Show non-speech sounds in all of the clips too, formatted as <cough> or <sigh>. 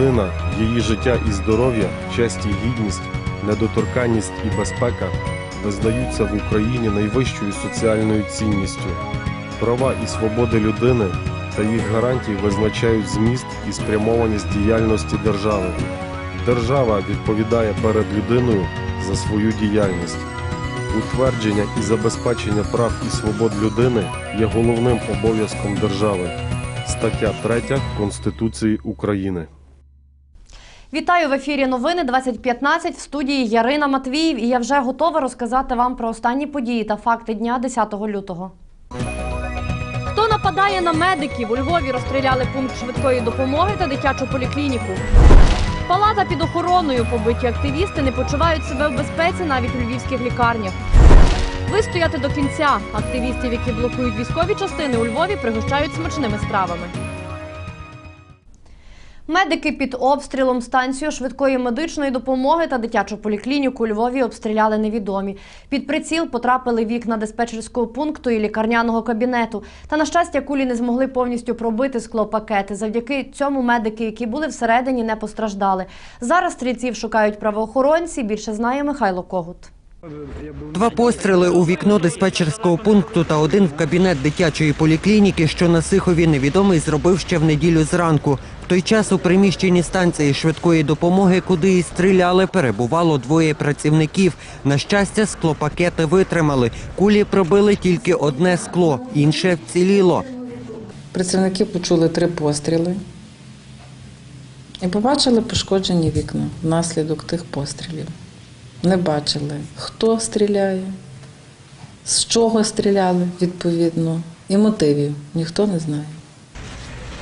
Людина, її життя і здоров'я, честь і гідність, недоторканність і безпека визнаються в Україні найвищою соціальною цінністю. Права і свободи людини та їх гарантії визначають зміст і спрямованість діяльності держави. Держава відповідає перед людиною за свою діяльність. Утвердження і забезпечення прав і свобод людини є головним обов'язком держави. Стаття 3 Конституції України. Вітаю в ефірі новини 2015 в студії Ярина Матвіїв. І я вже готова розказати вам про останні події та факти дня 10 лютого. Хто нападає на медиків? У Львові розстріляли пункт швидкої допомоги та дитячу поліклініку. Палата під охороною. Побиті активісти не почувають себе в безпеці навіть у львівських лікарнях. Вистояти до кінця. Активістів, які блокують військові частини у Львові, пригощають смачними стравами. Медики під обстрілом станцію швидкої медичної допомоги та дитячу поліклініку у Львові обстріляли невідомі. Під приціл потрапили вікна диспетчерського пункту і лікарняного кабінету. Та на щастя, кулі не змогли повністю пробити склопакети. Завдяки цьому медики, які були всередині, не постраждали. Зараз стрільців шукають правоохоронці. Більше знає Михайло Когут. Два постріли у вікно диспетчерського пункту та один в кабінет дитячої поліклініки, що на Сихові невідомий зробив ще в неділю зранку. В той час у приміщенні станції швидкої допомоги, куди і стріляли, перебувало двоє працівників. На щастя, склопакети витримали. Кулі пробили тільки одне скло, інше вціліло. Працівники почули три постріли і побачили пошкоджені вікна внаслідок тих пострілів. Не бачили, хто стріляє, з чого стріляли відповідно, і мотивів ніхто не знає.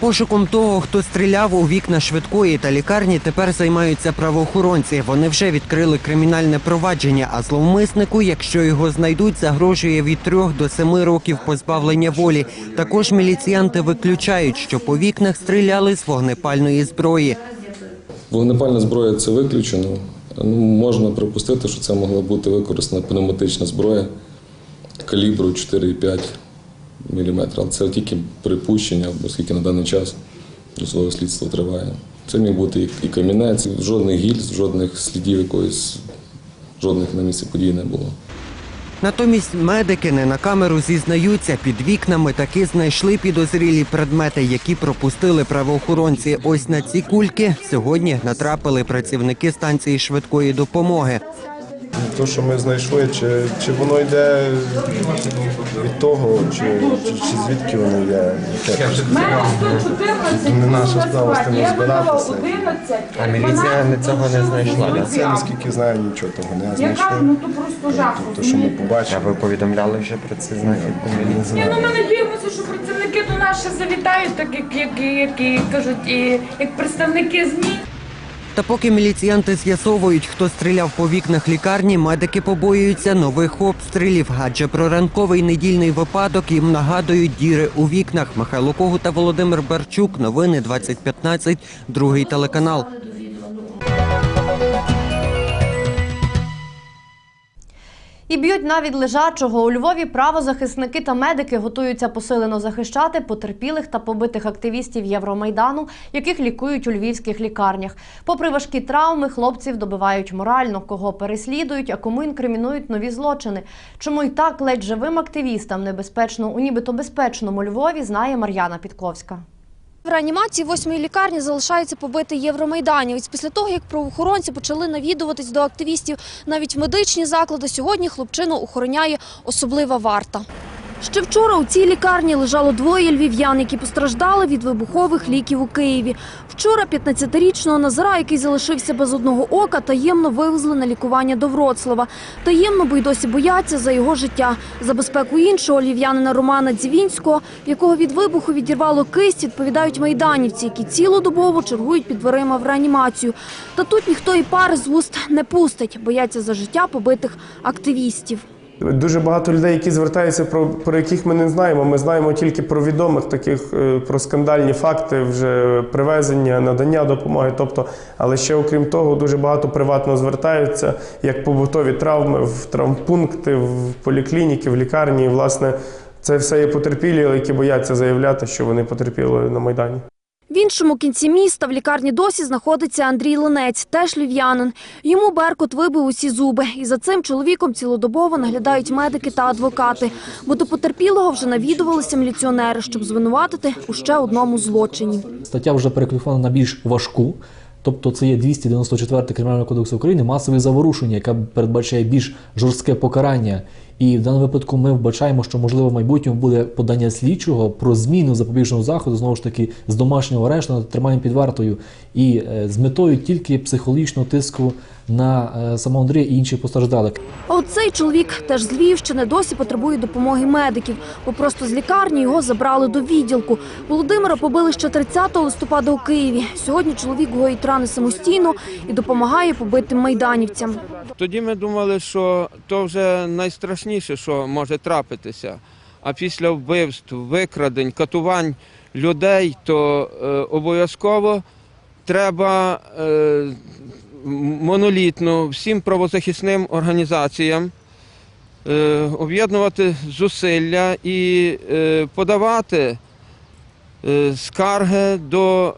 Пошуком того, хто стріляв у вікна швидкої та лікарні, тепер займаються правоохоронці. Вони вже відкрили кримінальне провадження, а зловмиснику, якщо його знайдуть, загрожує від трьох до семи років позбавлення волі. Також міліціянти виключають, що по вікнах стріляли з вогнепальної зброї. Вогнепальна зброя це виключено. Ну, можна припустити, що це могла бути використана пневматична зброя калібру 4,5 мм. Але це тільки припущення, оскільки на даний час досудове слідство триває. Це міг бути і- камінець, жодних гільз, жодних слідів якоїсь, жодних на місці подій не було. Натомість медики не на камеру зізнаються, під вікнами таки знайшли підозрілі предмети, які пропустили правоохоронці. Ось на ці кульки сьогодні натрапили працівники станції швидкої допомоги. То, що ми знайшли, чи, чи воно йде від того, чи, чи, чи звідки воно є, яке не наша справа з тим розбиратися. А міліція не цього не знайшла. Це наскільки знаю, нічого того не знайшли. Ну то просто жах. То, що ми побачили, ви повідомляли вже про це знахідку ну ми надіємося, що працівники до нас ще завітають, так як, як, як, як кажуть, і як представники ЗМІ. Та поки міліціянти з'ясовують, хто стріляв по вікнах лікарні, медики побоюються нових обстрілів, адже про ранковий недільний випадок їм нагадують діри у вікнах. Михайло Когута та Володимир Барчук. Новини 2015, другий телеканал. І б'ють навіть лежачого. У Львові правозахисники та медики готуються посилено захищати потерпілих та побитих активістів Євромайдану, яких лікують у львівських лікарнях. Попри важкі травми, хлопців добивають морально, кого переслідують, а кому інкримінують нові злочини. Чому й так ледь живим активістам небезпечно у нібито безпечному Львові, знає Мар'яна Підковська. В реанімації восьмої лікарні залишається побитий євромайданівець. Після того, як правоохоронці почали навідуватись до активістів навіть медичні заклади, сьогодні хлопчину охороняє особлива варта. Ще вчора у цій лікарні лежало двоє львів'ян, які постраждали від вибухових ліків у Києві. Вчора 15-річного Назара, який залишився без одного ока, таємно вивезли на лікування до Вроцлава. Таємно, бо й досі бояться за його життя. За безпеку іншого львів'янина Романа Дзвінського, в якого від вибуху відірвало кисть, відповідають майданівці, які цілодобово чергують під дверима в реанімацію. Та тут ніхто і пари з вуст не пустить, бояться за життя побитих активістів. Дуже багато людей, які звертаються про, про яких ми не знаємо. Ми знаємо тільки про відомих таких е, про скандальні факти, вже привезення, надання допомоги. Тобто, але ще окрім того, дуже багато приватно звертаються як побутові травми в травмпункти, в поліклініки, в лікарні. І, власне, це все є потерпілі, які бояться заявляти, що вони потерпіли на майдані. В іншому кінці міста в лікарні досі знаходиться Андрій Линець, теж львів'янин. Йому Беркут вибив усі зуби. І за цим чоловіком цілодобово наглядають медики та адвокати. Бо до потерпілого вже навідувалися міліціонери, щоб звинуватити у ще одному злочині. Стаття вже перекваліфікована на більш важку. Тобто це є 294 Кримінального кодексу України масове заворушення, яке передбачає більш жорстке покарання. І в даному випадку ми вбачаємо, що можливо в майбутньому буде подання слідчого про зміну запобіжного заходу знову ж таки з домашнього арешту на тримання під вартою. І е, з метою тільки психологічного тиску на е, самого Андрія і інших постраждалих. А от цей чоловік теж з Львівщини досі потребує допомоги медиків, бо просто з лікарні його забрали до відділку. Володимира побили ще 30 листопада у Києві. Сьогодні чоловік гоїть рани самостійно і допомагає побитим майданівцям. Тоді ми думали, що то вже найстрашніше, що може трапитися. А після вбивств, викрадень, катувань людей, то е, обов'язково треба е, монолітно всім правозахисним організаціям е, об'єднувати зусилля і е, подавати е, скарги до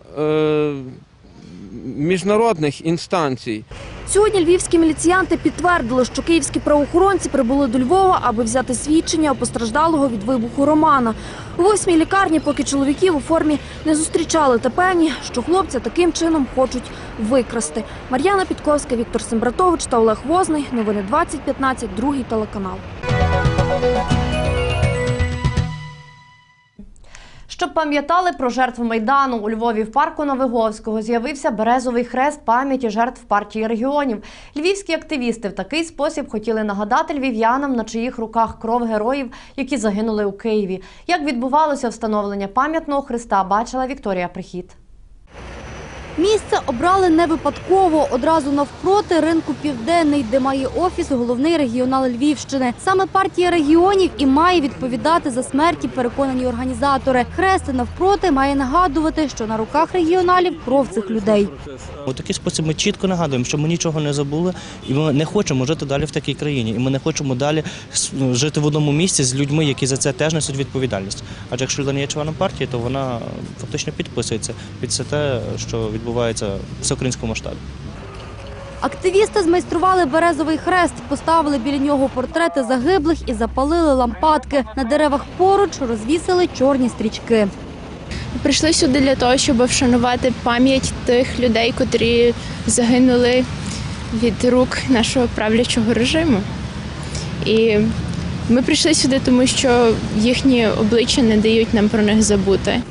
міжнародних інстанцій. Сьогодні львівські міліціянти підтвердили, що київські правоохоронці прибули до Львова, аби взяти свідчення постраждалого від вибуху Романа. У восьмій лікарні, поки чоловіків у формі не зустрічали, та певні, що хлопця таким чином хочуть викрасти. Мар'яна Підковська, Віктор Сембратович та Олег Возний. Новини 2015, другий телеканал. Щоб пам'ятали про жертв Майдану у Львові в парку Новиговського з'явився березовий хрест пам'яті жертв партії регіонів. Львівські активісти в такий спосіб хотіли нагадати львів'янам, на чиїх руках кров героїв, які загинули у Києві. Як відбувалося встановлення пам'ятного хреста, бачила Вікторія Прихід. Місце обрали не випадково. Одразу навпроти ринку Південний, де має офіс головний регіонал Львівщини. Саме партія регіонів і має відповідати за смерті, переконані організатори. Хрест навпроти має нагадувати, що на руках регіоналів кров цих людей. У такий спосіб ми чітко нагадуємо, що ми нічого не забули, і ми не хочемо жити далі в такій країні. І ми не хочемо далі жити в одному місці з людьми, які за це теж несуть відповідальність. Адже якщо людина є членом партії, то вона фактично підписується під все те, що відбувається в всеукраїнському масштабі. Активісти змайстрували березовий хрест, поставили біля нього портрети загиблих і запалили лампадки. На деревах поруч розвісили чорні стрічки. Прийшли сюди для того, щоб вшанувати пам'ять тих людей, котрі загинули від рук нашого правлячого режиму. І ми прийшли сюди, тому що їхні обличчя не дають нам про них забути.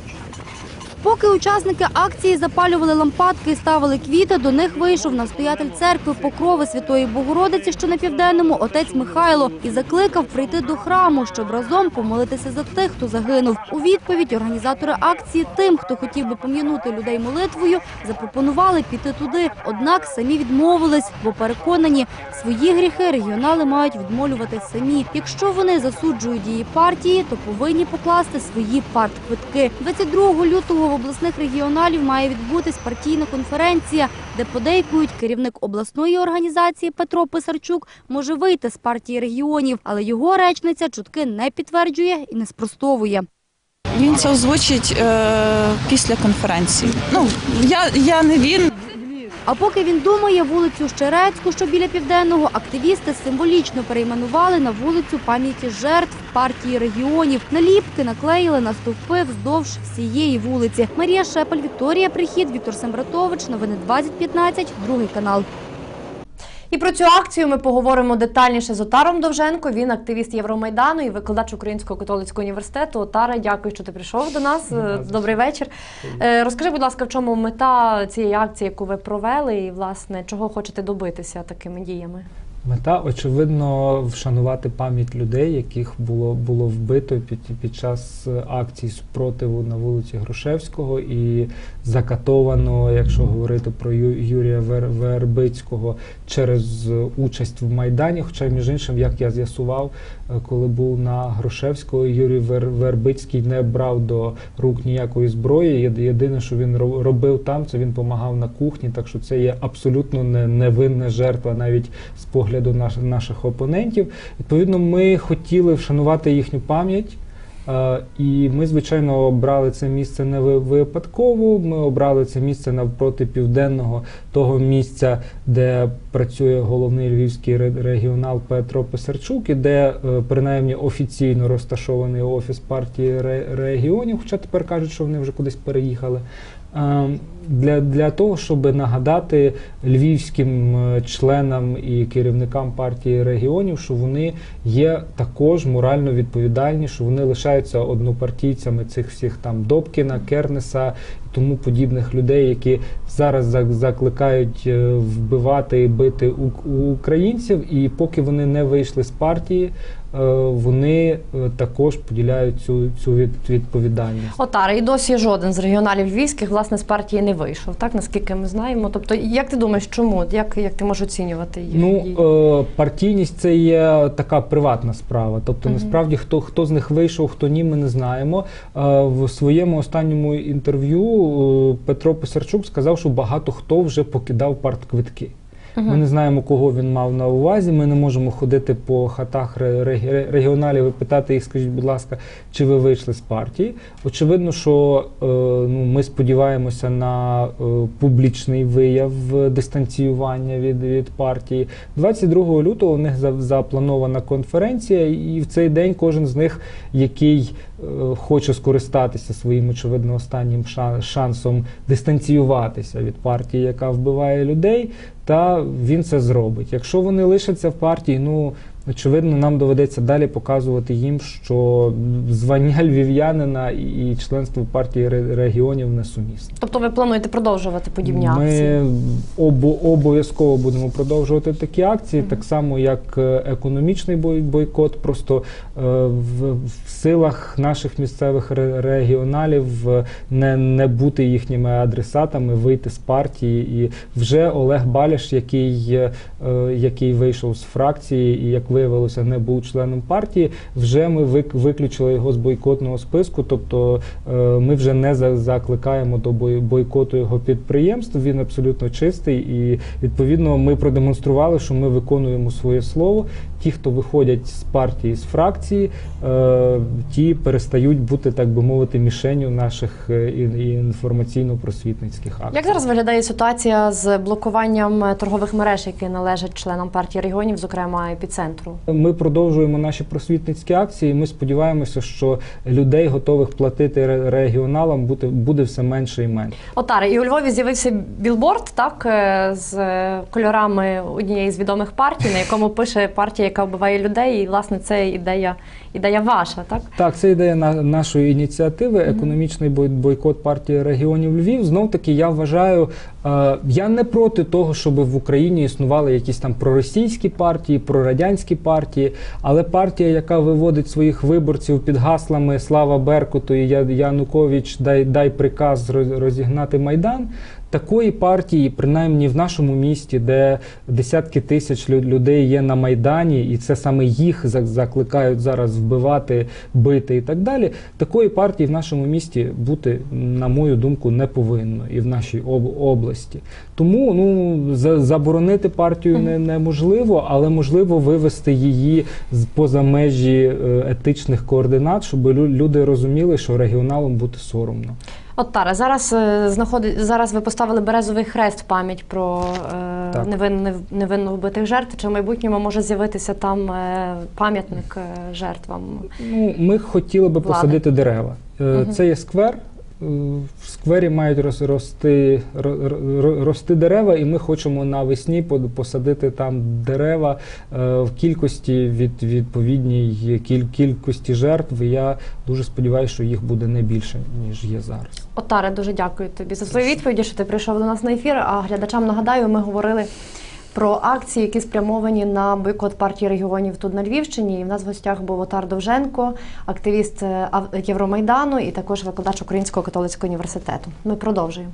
Поки учасники акції запалювали лампадки і ставили квіти, до них вийшов настоятель церкви Покрови Святої Богородиці, що на південному, отець Михайло, і закликав прийти до храму, щоб разом помолитися за тих, хто загинув. У відповідь організатори акції тим, хто хотів би пом'янути людей молитвою, запропонували піти туди. Однак самі відмовились, бо переконані, свої гріхи регіонали мають відмолювати самі. Якщо вони засуджують дії партії, то повинні покласти свої партквитки. 22 лютого в обласних регіоналів має відбутись партійна конференція, де подейкують керівник обласної організації Петро Писарчук може вийти з партії регіонів, але його речниця чутки не підтверджує і не спростовує. Він це озвучить е, після конференції. Ну я не він. А поки він думає, вулицю Щерецьку, що біля південного, активісти символічно перейменували на вулицю пам'яті жертв партії регіонів. Наліпки наклеїли на стовпи вздовж всієї вулиці. Марія Шепель, Вікторія Прихід, Віктор Сембратович. Новини 2015, другий канал. І про цю акцію ми поговоримо детальніше з Отаром Довженко. Він активіст Євромайдану і викладач Українського католицького університету. Отара, дякую, що ти прийшов до нас. Е, Добрий вечір. Е, Розкажи, будь ласка, в чому мета цієї акції, яку ви провели, і власне чого хочете добитися такими діями? Мета, очевидно, вшанувати пам'ять людей, яких було було вбито під, під час акцій спротиву на вулиці Грушевського і закатовано, якщо говорити про Юрія Вер, Вербицького, через участь в Майдані. Хоча, між іншим, як я з'ясував, е, коли був на Грушевського, Юрій Вер, Вербицький не брав до рук ніякої зброї. Єдине, що він ро- робив там, це він допомагав на кухні. Так що це є абсолютно не, невинна жертва, навіть з погляду наш, наших опонентів. Відповідно, ми хотіли вшанувати їхню пам'ять. Е, І ми, звичайно, обрали це місце не випадково. Ми обрали це місце навпроти південного того місця, де працює головний львівський регіонал Петро Писарчук, і де е, принаймні офіційно розташований офіс партії регіонів, хоча тепер кажуть, що вони вже кудись переїхали. Для, для того, щоб нагадати львівським е, членам і керівникам партії регіонів, що вони є також морально відповідальні, що вони лишаються однопартійцями цих всіх там Добкіна, Кернеса і тому подібних людей, які зараз закликають е, вбивати і бити українців. І поки вони не вийшли з партії, вони е, також поділяють цю, цю від- відповідальність. Отаре, і досі жоден з регіоналів львівських власне з партії не вийшов, так наскільки ми знаємо. Тобто, як ти думаєш, чому? Як, як ти можеш оцінювати їх? Ну, е, партійність це є така приватна справа. Тобто, Мгм. насправді, хто, хто з них вийшов, хто ні, ми не знаємо. Е, в своєму останньому інтерв'ю е, Петро Писарчук сказав, що багато хто вже покидав партквитки. Ми не знаємо, кого він мав на увазі. Ми не можемо ходити по хатах регіоналів і питати їх, скажіть, будь ласка, чи ви вийшли з партії. Очевидно, що е, ну, ми сподіваємося на е, публічний вияв дистанціювання від, від партії. 22 лютого у них запланована конференція, і в цей день кожен з них, який е, хоче скористатися своїм очевидно останнім шансом дистанціюватися від партії, яка вбиває людей, та він це зробить. Якщо вони лишаться в партії, ну очевидно, нам доведеться далі показувати їм, що звання <laughs> львів'янина і членство партії ре- регіонів несумісне. Тобто ви плануєте продовжувати подібні акції? Ми обо- обов'язково будемо продовжувати такі акції, так само як е, економічний бой- бойкот. Просто е, в, в силах наших місцевих ре- регіоналів е, не, не бути їхніми адресатами, вийти з партії. І вже Олег Баляш, який, який вийшов з фракції і, як виявилося, не був членом партії, вже ми вик- виключили його з бойкотного списку. Тобто е, ми вже не за- закликаємо до бой- бойкоту його підприємств. Він абсолютно чистий, і відповідно ми продемонстрували, що ми виконуємо своє слово. Ті, хто виходять з партії, з фракції, е, ті перестають бути, так би мовити, мішенью наших е, інформаційно-просвітницьких акцій. Як зараз виглядає ситуація з блокуванням е, торгових мереж, які належать членам партії регіонів, зокрема епіцентру? Ми продовжуємо наші просвітницькі акції. Ми сподіваємося, що людей готових платити регіоналам буде, буде все менше і менше. Отаре, і у Львові з'явився білборд, так з кольорами однієї з відомих партій, на якому пише партія, яка вбиває людей. І власне це ідея, ідея ваша, так? Так, це ідея нашої ініціативи, економічний бойкот партії регіонів Львів. Знов таки, я вважаю, е, я не проти того, щоб в Україні існували якісь там проросійські партії, прорадянські партії, але партія, яка виводить своїх виборців під гаслами Слава Беркуту і Янукович, дай, дай приказ роз- розігнати майдан. Такої партії, принаймні в нашому місті, де десятки тисяч людей є на майдані, і це саме їх закликають зараз вбивати, бити і так далі. Такої партії в нашому місті бути, на мою думку, не повинно і в нашій об- області. Тому ну заборонити партію не, неможливо, але можливо вивести її з поза межі е, етичних координат, щоб люди розуміли, що регіоналом бути соромно. От Тара, зараз е, знаходить зараз. Ви поставили березовий хрест в пам'ять про е, невинно, невинно вбитих жертв. Чи в майбутньому може з'явитися там е, пам'ятник е, жертвам? Ну, ми хотіли би Влади. посадити дерева. Мгм. Це є сквер. В сквері мають рос- рости, ро- ро- рости дерева, і ми хочемо навесні по- посадити там дерева е, в кількості від відповідній кіль- кількості жертв. Я дуже сподіваюся, що їх буде не більше ніж є зараз. Отаре, дуже дякую тобі за свої відповіді, що ти прийшов до нас на ефір. А глядачам нагадаю, ми говорили про акції, які спрямовані на бойкот партії регіонів тут на Львівщині. І в нас в гостях був Отар Довженко, активіст е, Євромайдану і також викладач Українського католицького університету. Ми продовжуємо.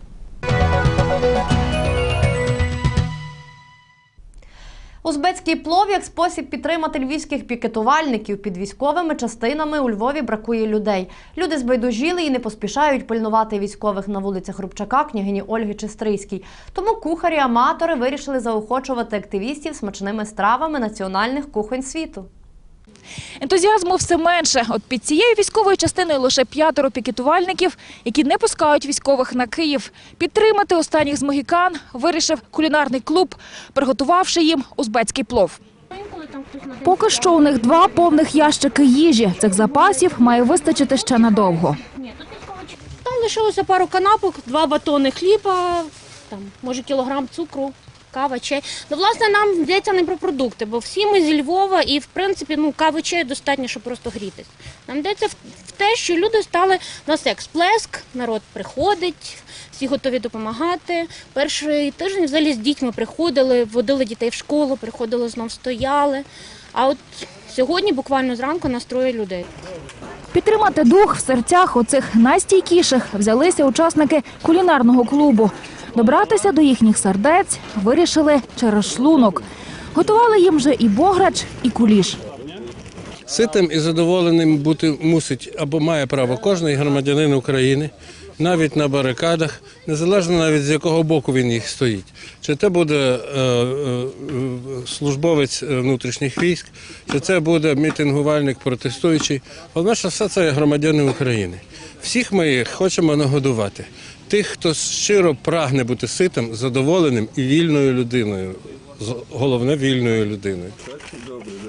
Узбецький плов як спосіб підтримати львівських пікетувальників під військовими частинами у Львові бракує людей. Люди збайдужіли і не поспішають пильнувати військових на вулицях Рубчака, княгині Ольги Чистрийській. Тому кухарі-аматори вирішили заохочувати активістів смачними стравами національних кухонь світу. Ентузіазму все менше. От під цією військовою частиною лише п'ятеро пікетувальників, які не пускають військових на Київ. Підтримати останніх з могікан вирішив кулінарний клуб, приготувавши їм узбецький плов. Поки що у них два повних ящики їжі. Цих запасів має вистачити ще надовго. Там лишилося пару канапок, два батони хліба, там, може кілограм цукру, кава, чай. Ну, власне, нам йдеться не про продукти, бо всі ми зі Львова і, в принципі, ну, кави чаю достатньо, щоб просто грітись. Нам йдеться в те, що люди стали у нас як сплеск, народ приходить, всі готові допомагати. Перший тиждень взагалі з дітьми приходили, водили дітей в школу, приходили знов стояли. А от сьогодні буквально зранку настроє людей. Підтримати дух в серцях оцих найстійкіших взялися учасники кулінарного клубу. Добратися до їхніх сердець вирішили через шлунок. Готували їм вже і бограч, і куліш. Ситим і задоволеним бути мусить або має право кожний громадянин України, навіть на барикадах, незалежно навіть з якого боку він їх стоїть. Чи це буде е, е, службовець е, внутрішніх військ, чи це буде мітингувальник протестуючий. Головне, що все це громадяни України. Всіх ми їх хочемо нагодувати. Тих, хто щиро прагне бути ситим, задоволеним і вільною людиною. Головне вільною людиною.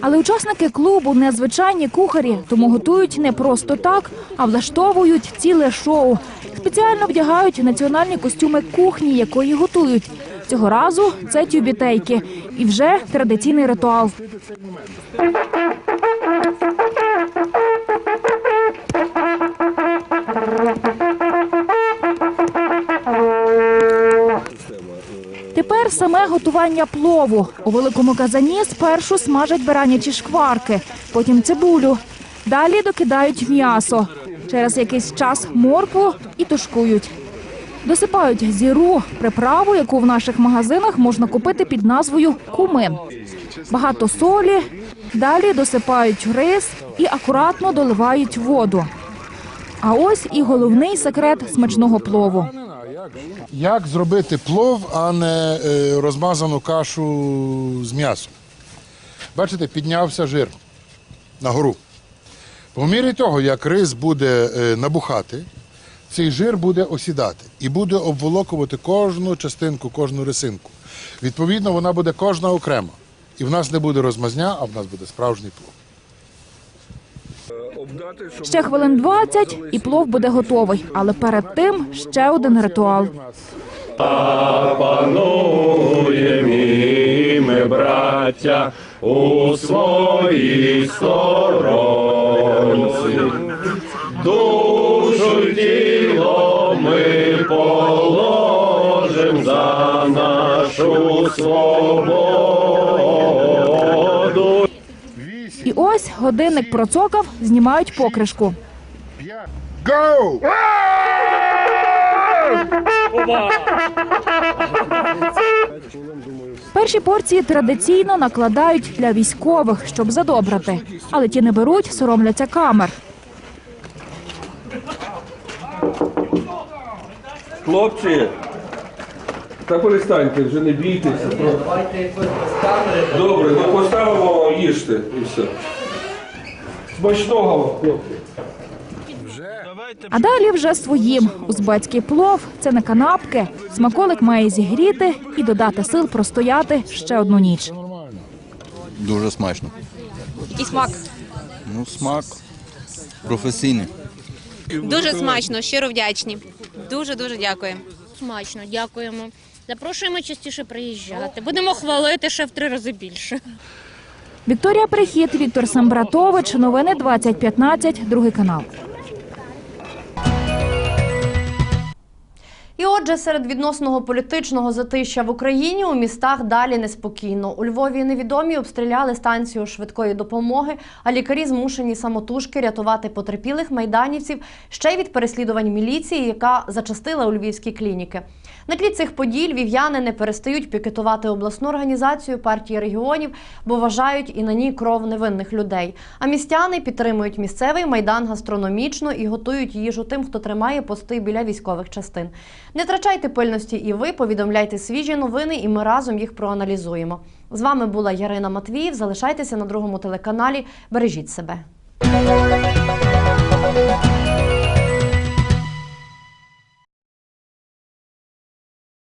Але учасники клубу незвичайні кухарі, тому готують не просто так, а влаштовують ціле шоу. Спеціально вдягають національні костюми кухні, якої готують. Цього разу це тюбітейки. І вже традиційний ритуал. Тепер саме готування плову. У великому казані спершу смажать баранячі шкварки, потім цибулю. Далі докидають м'ясо. Через якийсь час моркву і тушкують. Досипають зіру, приправу, яку в наших магазинах можна купити під назвою кумин. Багато солі. Далі досипають рис і акуратно доливають воду. А ось і головний секрет смачного плову. Як зробити плов, а не е, розмазану кашу з м'ясом? Бачите, піднявся жир на гору. По мірі того, як рис буде е, набухати, цей жир буде осідати і буде обволокувати кожну частинку, кожну рисинку. Відповідно, вона буде кожна окрема. І в нас не буде розмазня, а в нас буде справжній плов. Ще хвилин 20 і плов буде готовий. Але перед тим ще один ритуал. Пануєм і браття, у своїй сторонці. Душу тіло ми положим за нашу свободу. І ось годинник процокав, знімають покришку. Go! Перші порції традиційно накладають для військових, щоб задобрати. Але ті не беруть, соромляться камер. Хлопці, та перестаньте, вже не бійтеся. Давайте Добре, ми поставимо їжте і все. Смачного, хлопці. А далі вже своїм. Узбецький плов це не канапки. Смаколик має зігріти і додати сил простояти ще одну ніч. Дуже смачно. Який смак? Ну, смак професійний. Дуже смачно, щиро вдячні. Дуже дуже дякуємо. Смачно, дякуємо. Запрошуємо частіше приїжджати. Будемо хвалити ще в три рази більше. Вікторія Прихід, Віктор Самбратович. Новини 2015, другий канал. І отже, серед відносного політичного затища в Україні у містах далі неспокійно. У Львові невідомі обстріляли станцію швидкої допомоги, а лікарі змушені самотужки рятувати потерпілих майданівців ще й від переслідувань міліції, яка зачастила у львівські клініки. На тлі цих подій львів'яни не перестають пікетувати обласну організацію партії регіонів, бо вважають і на ній кров невинних людей. А містяни підтримують місцевий майдан гастрономічно і готують їжу тим, хто тримає пости біля військових частин. Не втрачайте пильності і ви повідомляйте свіжі новини, і ми разом їх проаналізуємо. З вами була Ярина Матвіїв. Залишайтеся на другому телеканалі. Бережіть себе.